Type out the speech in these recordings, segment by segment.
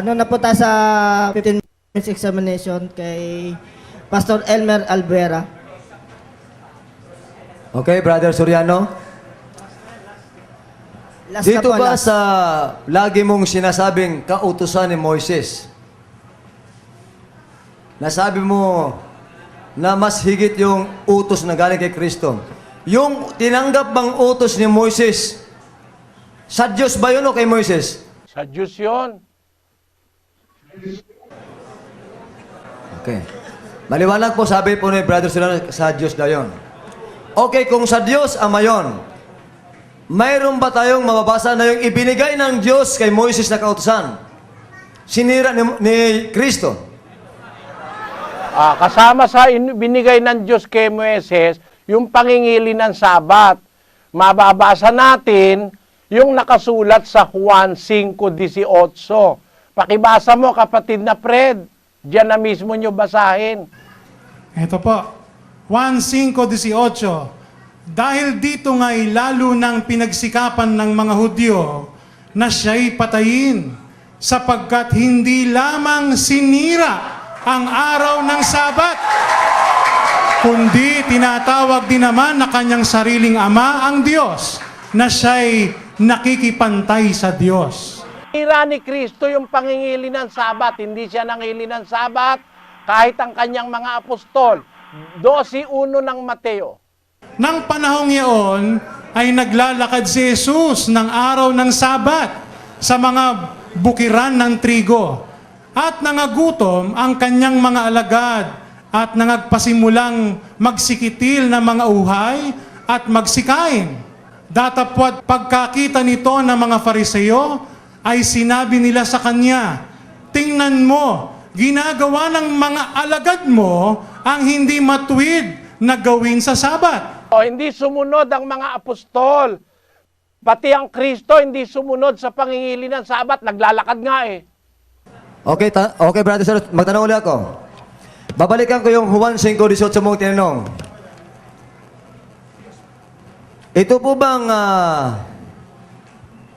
Ano na po tayo sa 15 minutes examination kay Pastor Elmer Albuera. Okay, Brother Soriano. Last Dito na po, ba last. sa lagi mong sinasabing kautusan ni Moises, nasabi mo na mas higit yung utos na galing kay Kristo. Yung tinanggap bang utos ni Moises, sa Diyos ba yun o kay Moises? Sa Diyos yun. Okay. Maliwanag po sabi po ni Brother Soriano, sa Diyos daw yun. Okay, kung sa Diyos ama yun, mayroon ba tayong mababasa na yung ibinigay ng Diyos kay Moises na kautusan? Sinira ni, ni Kristo. Ah, kasama sa in- binigay ng Diyos kay Moises, yung pangingili ng sabat. Mababasa natin yung nakasulat sa Juan 5.18. Pakibasa mo, kapatid na Fred. Diyan na mismo nyo basahin. Ito po, 1.5.18 Dahil dito nga'y lalo ng pinagsikapan ng mga Hudyo na siya'y patayin sapagkat hindi lamang sinira ang araw ng Sabat, kundi tinatawag din naman na kanyang sariling ama ang Diyos na siya'y nakikipantay sa Diyos. Ira ni Kristo yung pangingili ng sabat. Hindi siya nangili ng sabat kahit ang kanyang mga apostol. 12.1 ng Mateo. Nang panahong iyon ay naglalakad si Jesus ng araw ng Sabat sa mga bukiran ng trigo at nangagutom ang kanyang mga alagad at nangagpasimulang magsikitil ng mga uhay at magsikain. Datapwat pagkakita nito ng mga fariseyo ay sinabi nila sa kanya, Tingnan mo, ginagawa ng mga alagad mo ang hindi matuwid na gawin sa Sabat. O hindi sumunod ang mga apostol. Pati ang Kristo hindi sumunod sa pangingili ng sabat. Naglalakad nga eh. Okay, ta- okay Brother Soriano, magtanong ulit ako. Babalikan ko yung Juan 5.18 mong tinanong. Ito po bang ah,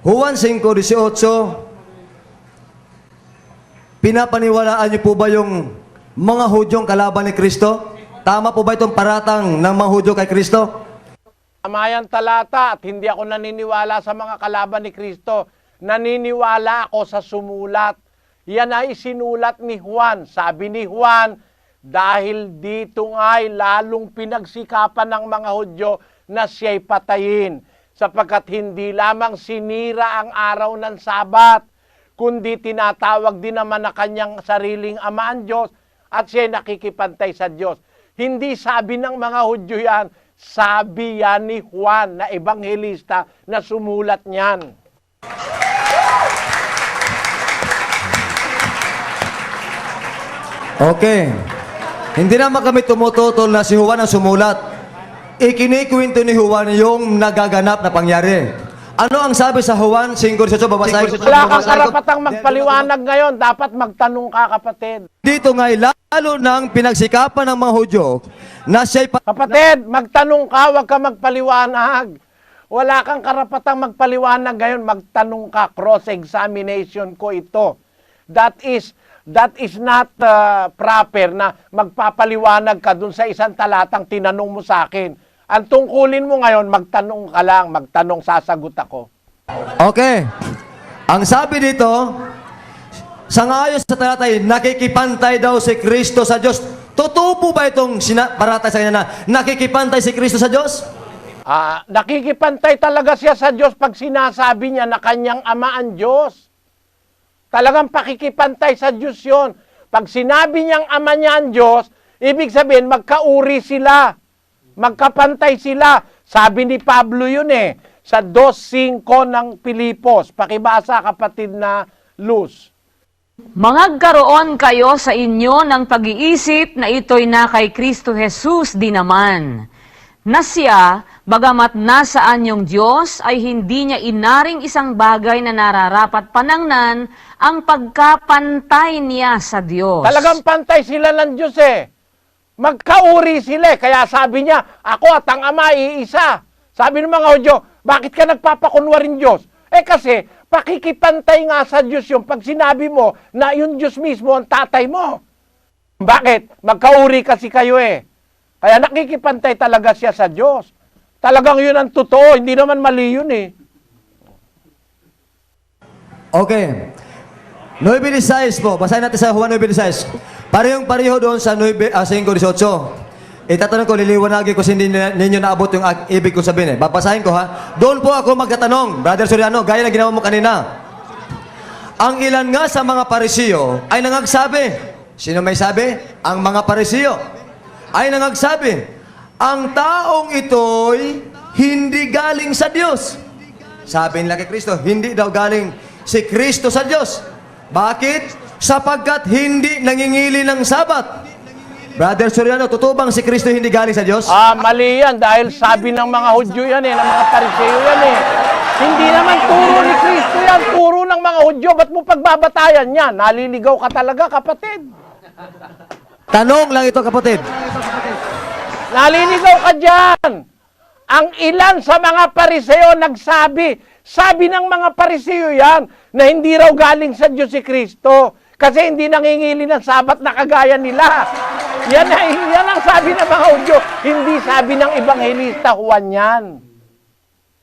Juan 5.18 pinapaniwalaan niyo po ba yung mga Hudyong kalaban ni Kristo? Tama po ba itong paratang ng mga Hudyo kay Kristo? Tama yan talata at hindi ako naniniwala sa mga kalaban ni Kristo. Naniniwala ako sa sumulat. Yan ay sinulat ni Juan. Sabi ni Juan, dahil dito nga'y lalong pinagsikapan ng mga Hudyo na siya'y patayin sapagkat hindi lamang sinira ang araw ng Sabat, kundi tinatawag din naman na kanyang sariling ama ang Diyos at siya'y nakikipantay sa Diyos. Hindi sabi ng mga Hudyo yan, sabi yan ni Juan na ebanghelista na sumulat niyan. Okay. Hindi naman kami tumututol na si Juan ang sumulat. Ikinikwento ni Juan yung nagaganap na pangyari. Ano ang sabi sa Juan 5.18? Babasahin ko. Wala kang karapatang magpaliwanag ngayon. Dapat magtanong ka, kapatid. Dito nga'y lalo ng pinagsikapan ng mga Hudyo na siya'y pa- Kapatid, magtanong ka, huwag ka magpaliwanag. Wala kang karapatang magpaliwanag ngayon. Magtanong ka, cross-examination ko ito. That is, that is not uh, proper na magpapaliwanag ka dun sa isang talatang tinanong mo sa akin. Ang tungkulin mo ngayon, magtanong ka lang, magtanong, sasagot ako. Okay. Ang sabi dito, sa ngayon sa talatay, nakikipantay daw si Kristo sa Diyos. Totoo po ba itong sina- paratay sa kanya na nakikipantay si Kristo sa Diyos? Ah, nakikipantay talaga siya sa Diyos pag sinasabi niya na kanyang ama ang Diyos. Talagang pakikipantay sa Diyos yon. Pag sinabi niyang ama niya ang Diyos, ibig sabihin magkauri sila. Magkapantay sila. Sabi ni Pablo yun eh. Sa 2.5 ng Pilipos. Pakibasa kapatid na Luz. Mangagkaroon kayo sa inyo ng pag-iisip na ito'y na kay Kristo Jesus di naman. Na siya, bagamat nasaan yung Diyos, ay hindi niya inaring isang bagay na nararapat panangnan ang pagkapantay niya sa Diyos. Talagang pantay sila ng Diyos eh. Magkauri sila eh. Kaya sabi niya, ako at ang Ama iisa. Sabi ng mga Hudyo, bakit ka nagpapakunwaring Diyos? Eh kasi, Pakikipantay nga sa Diyos yung pag sinabi mo na yung Diyos mismo ang tatay mo. Bakit? Magkauri kasi kayo eh. Kaya nakikipantay talaga siya sa Diyos. Talagang yun ang totoo, hindi naman mali yun eh. Okay. 9.16 po. Basahin natin sa Juan 9.16. Parehong pareho doon sa 9, ah, 5.18. Itatanong ko, liliwanagin ko hindi ninyo naabot yung ibig ko sabihin eh. Babasahin ko ha. Doon po ako magtatanong, Brother Soriano, gaya na ginawa mo kanina. Ang ilan nga sa mga parisiyo ay nangagsabi. Sino may sabi? Ang mga parisiyo ay nangagsabi. Ang taong ito'y hindi galing sa Diyos. Sabi nila kay Kristo, hindi daw galing si Kristo sa Diyos. Bakit? Sapagkat hindi nangingili ng sabat. Brother Soriano, totoo bang si Kristo hindi galing sa Diyos? Ah, mali yan dahil sabi ng mga Hudyo yan eh, ng mga Pariseo yan eh. Hindi naman turo ni Kristo yan, turo ng mga Hudyo. Ba't mo pagbabatayan yan? Naliligaw ka talaga, kapatid. Tanong lang ito kapatid. Naliligaw ka dyan. Ang ilan sa mga pariseo nagsabi, sabi ng mga pariseo yan, na hindi raw galing sa Diyos si Kristo. Kasi hindi nangingili ng sabat na kagaya nila. Yan, ay, yan ang sabi ng mga Hudyo. Hindi sabi ng Ebanghelista Juan yan.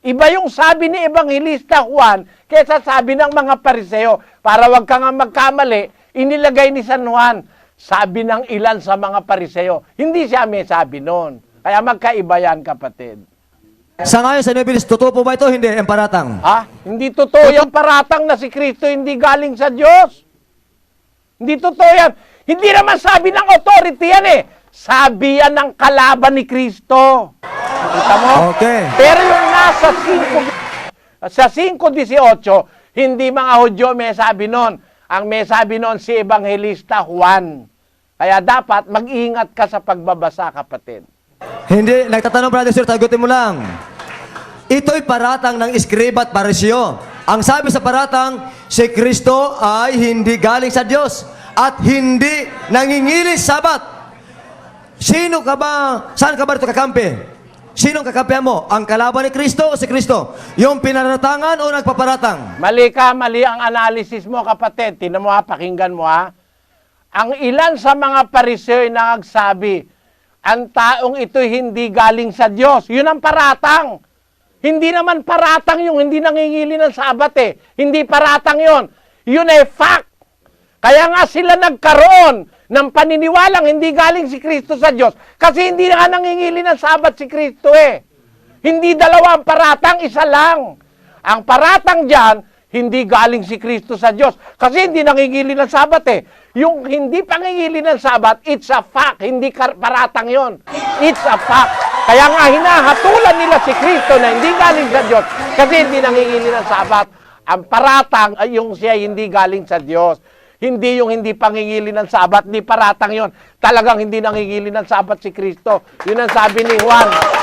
Iba yung sabi ni Ebanghelista Juan kaysa sabi ng mga pariseo. Para wag ka nga magkamali, inilagay ni San Juan, sabi ng ilan sa mga pariseo. Hindi siya may sabi noon. Kaya magkaiba yan, kapatid. Sa ngayon sa Nobilis, totoo po ba ito? Hindi, ang paratang. Ha? Hindi totoo yung paratang na si Kristo hindi galing sa Diyos. Hindi totoo yan. Hindi naman sabi ng authority yan eh. Sabi yan ng kalaban ni Kristo. Kita mo? Okay. Pero yung nasa 5, sa 5.18, hindi mga Hudyo may sabi noon. Ang may sabi noon si Evangelista Juan. Kaya dapat mag-ingat ka sa pagbabasa, kapatid. Hindi, nagtatanong brother sir, tagutin mo lang. Ito'y paratang ng iskriba at parisyo. Ang sabi sa paratang, si Kristo ay hindi galing sa Diyos at hindi nangingilis sabat. Sino ka ba, saan ka ba ito kakampi? Sinong kakampihan mo? Ang kalaban ni Kristo o si Kristo? Yung pinaratangan o nagpaparatang? Mali ka, mali ang analysis mo, kapatid. Tinan mo ha, pakinggan mo ha. Ang ilan sa mga pariseo ay nagsabi, ang taong ito'y hindi galing sa Diyos. Yun ang paratang. Hindi naman paratang yung hindi nangingili ng sabat eh. Hindi paratang yon. Yun ay fact. Kaya nga sila nagkaroon ng paniniwalang hindi galing si Kristo sa Diyos kasi hindi nga nangingili ng sabat si Kristo eh. Hindi dalawa ang paratang, isa lang. Ang paratang dyan, hindi galing si Kristo sa Diyos. Kasi hindi nangingili ng sabat eh. Yung hindi pangingili ng sabat, it's a fact. Hindi paratang yon. It's a fact. Kaya nga hinahatulan nila si Kristo na hindi galing sa Diyos kasi hindi nangingili ng sabat. Ang paratang ay yung siya hindi galing sa Diyos. Hindi yung hindi pangingili ng sabat, ni paratang yon. Talagang hindi nangingili ng sabat si Kristo. Yun ang sabi ni Juan.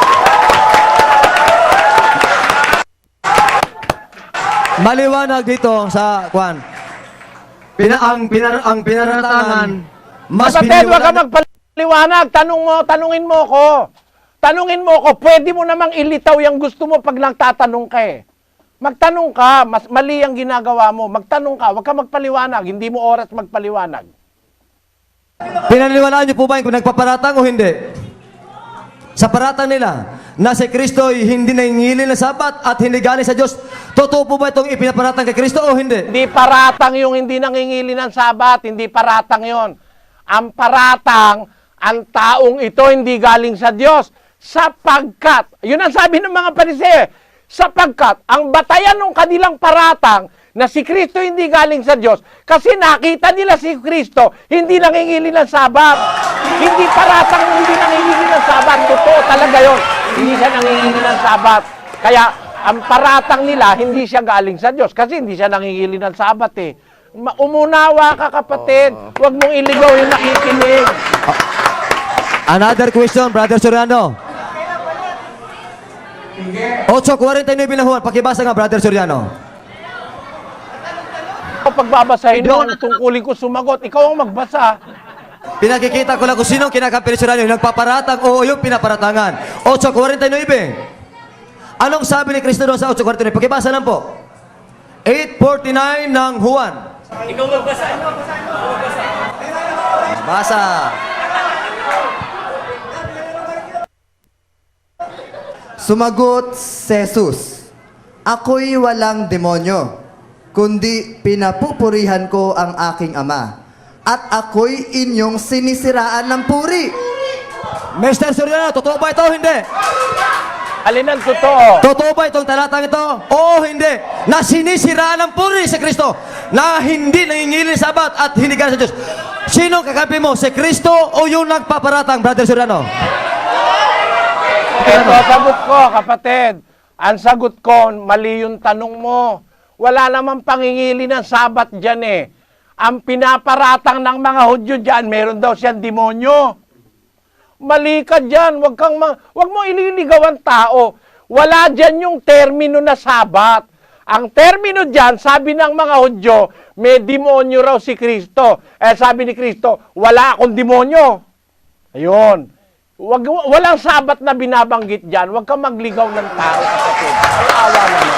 Maliwanag dito sa Kwan. Pina, ang, pinar, ang pinaratangan, mas Kapatid, wag ka magpaliwanag. Tanong mo, tanungin mo ko. Tanungin mo ko, pwede mo namang ilitaw yung gusto mo pag nagtatanong ka eh. Magtanong ka, mas mali ang ginagawa mo. Magtanong ka, wag ka magpaliwanag. Hindi mo oras magpaliwanag. Pinaniniwalaan niyo po ba yung kung nagpaparatang o hindi? Sa paratang nila, na si Kristo ay hindi nangingili ng sabat at hindi galing sa Diyos. Totoo po ba itong ipinaparatang kay Kristo o hindi? Hindi paratang yung hindi nangingili ng sabat, hindi paratang yon. Ang paratang, ang taong ito hindi galing sa Diyos. Sapagkat, yun ang sabi ng mga pariseo, sapagkat ang batayan ng kanilang paratang na si Kristo hindi galing sa Diyos kasi nakita nila si Kristo hindi nangingili ng sabat. Hindi paratang hindi nangingili ng sabat. Totoo talaga yon. Hindi siya nangingili ng sabat. Kaya ang paratang nila, hindi siya galing sa Diyos kasi hindi siya nangingili ng sabat eh. Ma- Umunawa ka kapatid. Huwag mong iligaw yung nakikinig. Another question, Brother Soriano. 8.49 na Juan. Pakibasa nga, Brother Soriano. Kapag babasahin mo, ang tungkulin ko sumagot, ikaw ang magbasa. Pinakikita ko lang kung sino ang kinakampi ni Soriano. Yung nagpaparatang o yung pinaparatangan. 8.49. Anong sabi ni Kristo doon sa 8.49? Pakibasa lang po. 849 ng Juan. Ikaw magbasa. Magbasa. Sumagot si Jesus, Ako'y walang demonyo, kundi pinapupurihan ko ang aking ama. At ako'y inyong sinisiraan ng puri. Mr. Soriano, totoo ba ito o hindi? Alin ang totoo? Totoo ba itong talatang ito? Oo, hindi. Na sinisiraan ng puri si Kristo. Na hindi nangingilin sa sabat at hindi ka sa Diyos. Sino kakampi mo? Si Kristo o yung nagpaparatang, Brother Soriano? Ito, sagot ko, kapatid. Ang sagot ko, mali yung tanong mo. Wala namang pangingili ng sabat dyan eh. Ang pinaparatang ng mga Hudyo dyan, meron daw siyang demonyo. Mali ka dyan. Huwag, kang ma- huwag mo ililigaw ang tao. Wala dyan yung termino na sabat. Ang termino dyan, sabi ng mga Hudyo, may demonyo raw si Kristo. Eh sabi ni Kristo, wala akong demonyo. Ayun. Wag, walang sabat na binabanggit dyan. Huwag kang magligaw ng tao. awa naman.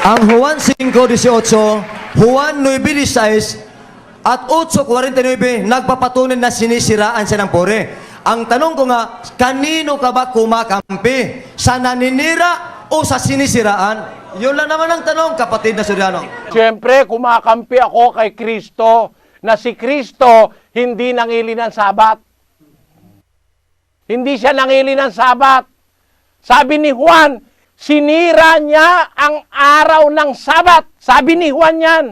Ang Juan 5.18, Juan 9.16, at 8.49, nagpapatunay na sinisiraan siya ng puri. Ang tanong ko nga, kanino ka ba kumakampi? Sa naninira o sa sinisiraan? Yun lang naman ang tanong, kapatid na Suryano. Siyempre, kumakampi ako kay Kristo na si Kristo hindi nangili ng sabat. Hindi siya nangili ng sabat. Sabi ni Juan, sinira niya ang araw ng sabat. Sabi ni Juan yan.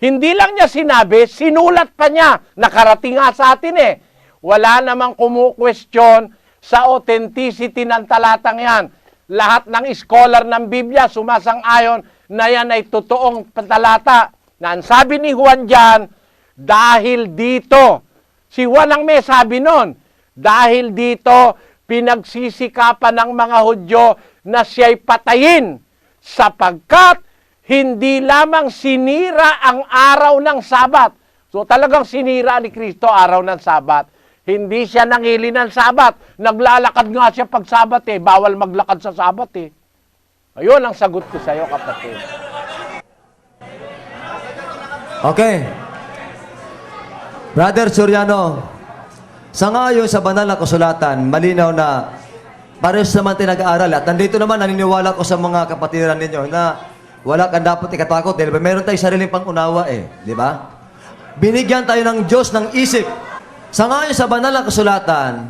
Hindi lang niya sinabi, sinulat pa niya. Nakarating nga sa atin eh. Wala namang kumukwestiyon sa authenticity ng talatang yan. Lahat ng scholar ng Biblia sumasang-ayon na yan ay totoong talata. Na ang sabi ni Juan dyan, dahil dito, si Juan ang may sabi nun, dahil dito, pinagsisikapan ng mga Hudyo na siya'y patayin sapagkat hindi lamang sinira ang araw ng Sabat. So talagang sinira ni Kristo araw ng Sabat. Hindi siya nangili ng Sabat. Naglalakad nga siya pag Sabat eh. Bawal maglakad sa Sabat eh. Ayun ang sagot ko sa iyo, kapatid. Okay. Brother Soriano, sa ngayon sa banal na kasulatan, malinaw na pares naman tayo nag-aaral at nandito naman naniniwala ko sa mga kapatiran ninyo na wala kang dapat ikatakot dahil meron tayong sariling pangunawa eh, di ba? Binigyan tayo ng Diyos ng isip. Sa ngayon sa banal na kasulatan,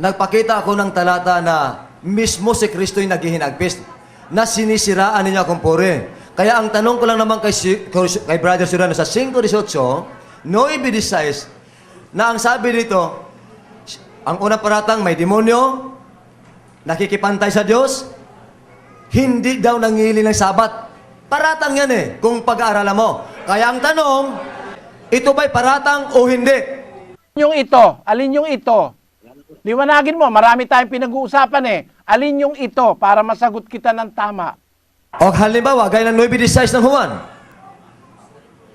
nagpakita ako ng talata na mismo si Kristo yung naghihinagpis na sinisiraan ninyo akong puri. Kaya ang tanong ko lang naman kay, kay Brother Soriano sa 5.18, no ibidisize, na ang sabi dito, ang unang paratang may demonyo, nakikipantay sa Diyos, hindi daw nangili ng sabat. Paratang yan eh, kung pag-aaralan mo. Kaya ang tanong, ito ba'y paratang o hindi? Yung ito, alin yung ito? Liwanagin mo, marami tayong pinag-uusapan eh. Alin yung ito para masagot kita ng tama? O halimbawa, gaya ng 9.16 ng Juan.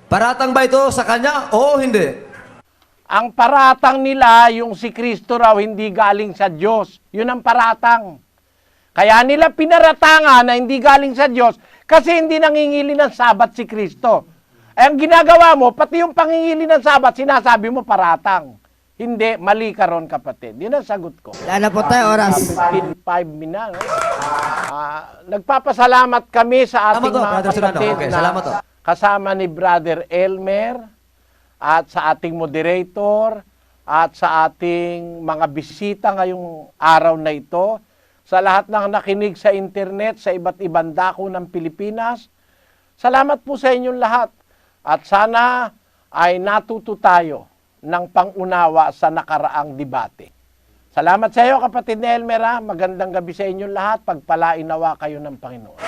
Paratang ba ito sa kanya o hindi? Ang paratang nila, yung si Kristo raw, hindi galing sa Diyos. Yun ang paratang. Kaya nila pinaratangan na hindi galing sa Diyos kasi hindi nangingili ng sabat si Kristo. Eh, ang ginagawa mo, pati yung pangingili ng sabat, sinasabi mo paratang. Hindi, mali ka ron, kapatid. Yun ang sagot ko. Wala na po tayo oras. 15 minutes. Ah, nagpapasalamat kami sa ating to, mga Serrano. kapatid Okay, na salamat to. kasama ni Brother Elmer at sa ating moderator at sa ating mga bisita ngayong araw na ito. Sa lahat ng nakinig sa internet sa iba't ibang dako ng Pilipinas. Salamat po sa inyong lahat. At sana ay natuto tayo ng pangunawa sa nakaraang debate. Salamat sa iyo, kapatid na Elmer. ha. Magandang gabi sa inyong lahat. Pagpalain nawa kayo ng Panginoon.